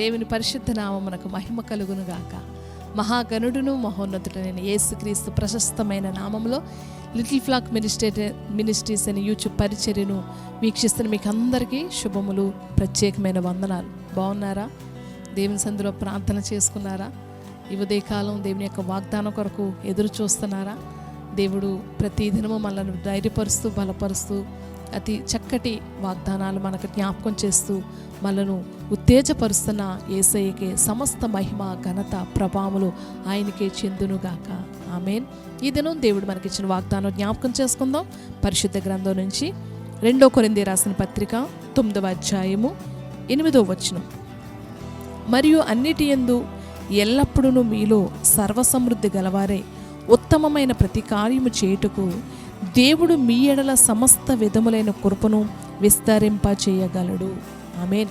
దేవుని పరిశుద్ధ నామమునకు మహిమ కలుగును గాక. మహాగణుడును మహోన్నతుడైన యేసుక్రీస్తు ప్రశస్తమైన నామంలో లిటిల్ ఫ్లాక్ మినిస్ట్రేట్ మినిస్ట్రీస్ అనే యూట్యూబ్ పరిచర్యను వీక్షిస్తున్న మీకు అందరికీ శుభములు ప్రత్యేకమైన వందనాలు. బాగున్నారా? దేవుని సందులో ప్రార్థన చేసుకున్నారా? ఈ ఉదయకాలం దేవుని యొక్క వాగ్దానం కొరకు ఎదురు చూస్తున్నారా? దేవుడు ప్రతి దినము మనల్ని ధైర్యపరుస్తూ బలపరుస్తూ అతి చక్కటి వాగ్దానాలు మనకు జ్ఞాపకం చేస్తూ మనను ఉత్తేజపరుస్తున్న ఏసయ్యకే సమస్త మహిమ ఘనత ప్రభావములు ఆయనకే చెందునుగాక. ఆమెన్. ఈ దినం దేవుడు మనకిచ్చిన వాగ్దానం జ్ఞాపకం చేసుకుందాం. పరిశుద్ధ గ్రంథం నుంచి రెండో కొరింది రాసిన పత్రిక తొమ్మిదవ అధ్యాయము ఎనిమిదో వచనం. మరియు అన్నిటి యందు ఎల్లప్పుడూ మీలో సర్వసమృద్ధి గలవారే ఉత్తమమైన ప్రతి కార్యము చేయుటకు దేవుడు మీ ఎడల సమస్త విధములైన కృపను విస్తరింప చేయగలడు. ఆమెన్.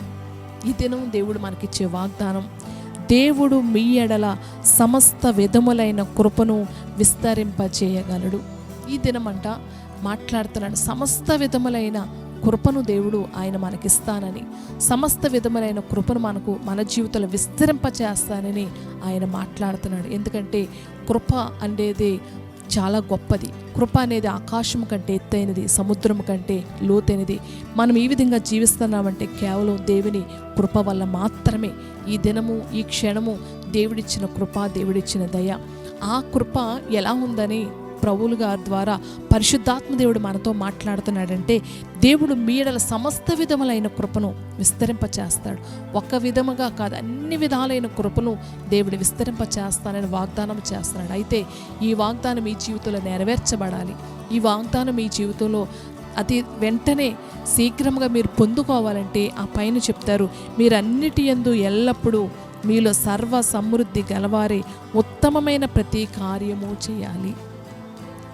ఈ దినం దేవుడు మనకిచ్చే వాగ్దానం దేవుడు మీ ఎడల సమస్త విధములైన కృపను విస్తరింప చేయగలడు. ఈ దినమంట మాట్లాడుతున్నాడు సమస్త విధములైన కృపను దేవుడు ఆయన మనకిస్తానని సమస్త విధములైన కృపను మనకు మన జీవితంలో విస్తరింప చేస్తానని ఆయన మాట్లాడుతున్నాడు. ఎందుకంటే కృప అనేది చాలా గొప్పది. కృప అనేది ఆకాశం కంటే ఎత్తైనది సముద్రం కంటే లోతైనది. మనం ఈ విధంగా జీవిస్తున్నామంటే కేవలం దేవుని కృప వల్ల మాత్రమే. ఈ దినము ఈ క్షణము దేవుడిచ్చిన కృప దేవుడిచ్చిన దయ. ఆ కృప ఎలా ఉందని ప్రభువులు గారి ద్వారా పరిశుద్ధాత్మ దేవుడు మనతో మాట్లాడుతున్నాడంటే దేవుడు మీడల సమస్త విధములైన కృపను విస్తరింప చేస్తాడు ఒక్క విధముగా కాదు అన్ని విధాలైన కృపను దేవుడు విస్తరింప చేస్తానని వాగ్దానం చేస్తున్నాడు. అయితే ఈ వాగ్దానం మీ జీవితంలో నెరవేర్చబడాలి. ఈ వాగ్దానం మీ జీవితంలో అతి వెంటనే శీఘ్రంగా మీరు పొందుకోవాలంటే ఆ పైన చెప్తారు మీరు అన్నిటి యందు ఎల్లప్పుడూ మీలో సర్వ సమృద్ధి గలవారే ఉత్తమమైన ప్రతి కార్యము చేయాలి.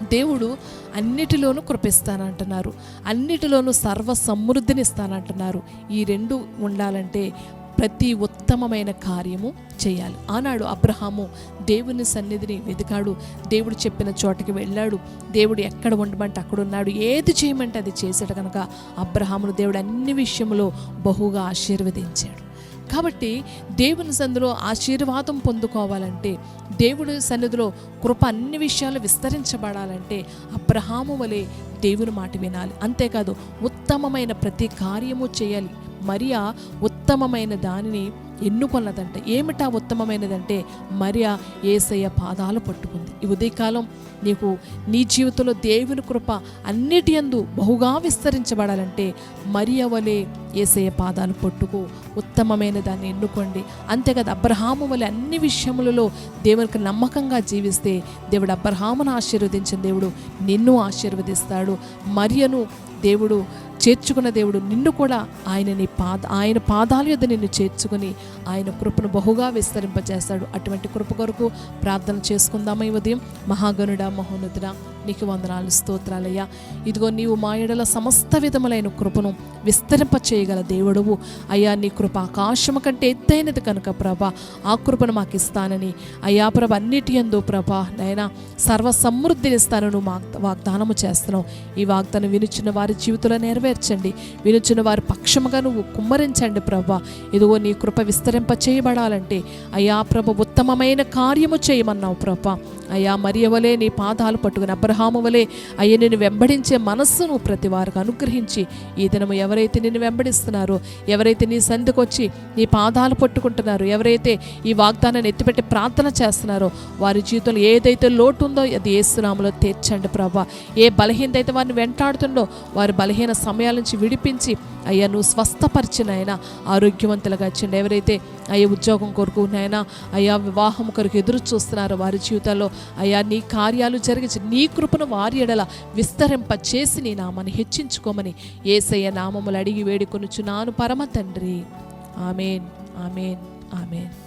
దేవుడు అన్నిటిలోనూ కృపిస్తానంటున్నారు. అన్నిటిలోనూ సర్వ సమృద్ధినిస్తానంటున్నారు. ఈ రెండు ఉండాలంటే ప్రతి ఉత్తమమైన కార్యము చేయాలి. ఆనాడు అబ్రహాము దేవుని సన్నిధిని వెతికాడు. దేవుడు చెప్పిన చోటకి వెళ్ళాడు. దేవుడు ఎక్కడ ఉండమంటే అక్కడ ఉన్నాడు ఏది చేయమంటే అది చేశాడు కనుక అబ్రహామును దేవుడు అన్ని విషయంలో బహుగా ఆశీర్వదించాడు. కాబట్టి దేవుని సన్నిధిలో ఆశీర్వాదం పొందుకోవాలంటే దేవుడి సన్నిధిలో కృప అన్ని విషయాలు విస్తరించబడాలంటే అబ్రహాము వలె దేవుని మాట వినాలి. అంతేకాదు ఉత్తమమైన ప్రతి కార్యము చేయాలి. మరియా ఉత్తమమైన దానిని ఎన్నుకొన్నదంటే ఏమిటా ఉత్తమమైనదంటే మరియా ఏసయ్య పాదాలు పట్టుకుంది. ఈ ఉదయకాలం నీకు నీ జీవితంలో దేవుని కృప అన్నిటి యందు బహుగా విస్తరించబడాలంటే మరియా వలె ఏసయ్య పాదాలు పట్టుకో. ఉత్తమమైన దాన్ని ఎన్నుకోండి. అంతేకాదు అబ్రహాము వలె అన్ని విషయములలో దేవునికి నమ్మకంగా జీవిస్తే దేవుడు అబ్రహామును ఆశీర్వదించిన దేవుడు నిన్ను ఆశీర్వదిస్తాడు. మరియను దేవుడు చేర్చుకున్న దేవుడు నిన్ను కూడా ఆయన నీ పాద ఆయన పాదాల యొద్ద నిన్ను చేర్చుకుని ఆయన కృపను బహుగా విస్తరింపజేస్తాడు అటువంటి కృప కొరకు ప్రార్థన చేసుకుందామా ఈ ఉదయం. మహాగనుడ మహోన్నతుడా నీకు వందనాలు స్తోత్రాలయ్యా. ఇదిగో నీవు మా ఎడల సమస్త విధములైన కృపను విస్తరింప చేయగల దేవుడువు. అయ్యా నీ కృప ఆకాశము కంటే ఎత్తైనది కనుక ప్రభ. ఆ కృపను మాకు ఇస్తానని అయ్యా ప్రభ అన్నిటి ఎందు ప్రభ నైనా సర్వ సమృద్ధిని ఇస్తాను నువ్వు వాగ్దానము చేస్తున్నావు. ఈ వాగ్దానం వినుచున్న వారి జీవితంలో నెరవేర్చండి. వినుచున్న వారి పక్షముగా నువ్వు కుమ్మరించండి ప్రభ. ఇదిగో నీ కృప విస్తరింప చేయబడాలంటే అయ్యా ప్రభ ఉత్తమమైన కార్యము చేయమన్నావు ప్రభ. అయ్యా మరియవలే నీ పాదాలు పట్టుకుని అబ్రహాము వలె అయ్యా నిన్ను వెంబడించే మనస్సును ప్రతి వారికి అనుగ్రహించి ఈ దినము ఎవరైతే నిన్ను వెంబడిస్తున్నారో ఎవరైతే నీ సంధికి వచ్చి నీ పాదాలు పట్టుకుంటున్నారో ఎవరైతే ఈ వాగ్దానాన్ని ఎత్తిపెట్టి ప్రార్థన చేస్తున్నారో వారి జీవితంలో ఏదైతే లోటు ఉందో అది ఏసునామలో తీర్చండి ప్రభా. ఏ బలహీనత అయితే వారిని వెంటాడుతుందో వారి బలహీన సమయాల నుంచి విడిపించి అయ్యా నువ్వు స్వస్థపరిచిన ఆయన ఆరోగ్యవంతులుగా ఇచ్చండి. ఎవరైతే అయ్యా ఉద్యోగం కొరకు నాయనా అయ్యా వివాహం కొరకు ఎదురు చూస్తున్నారు వారి జీవితాల్లో. అయ్యా నీ కార్యాలు జరిగించి నీ కృపను వారి ఎడల విస్తరింప చేసి నీ నామాన్ని హెచ్చించుకోమని ఏసయ్య నామములు అడిగి వేడుకొనుచున్నాను పరమ తండ్రి. Amen amen amen.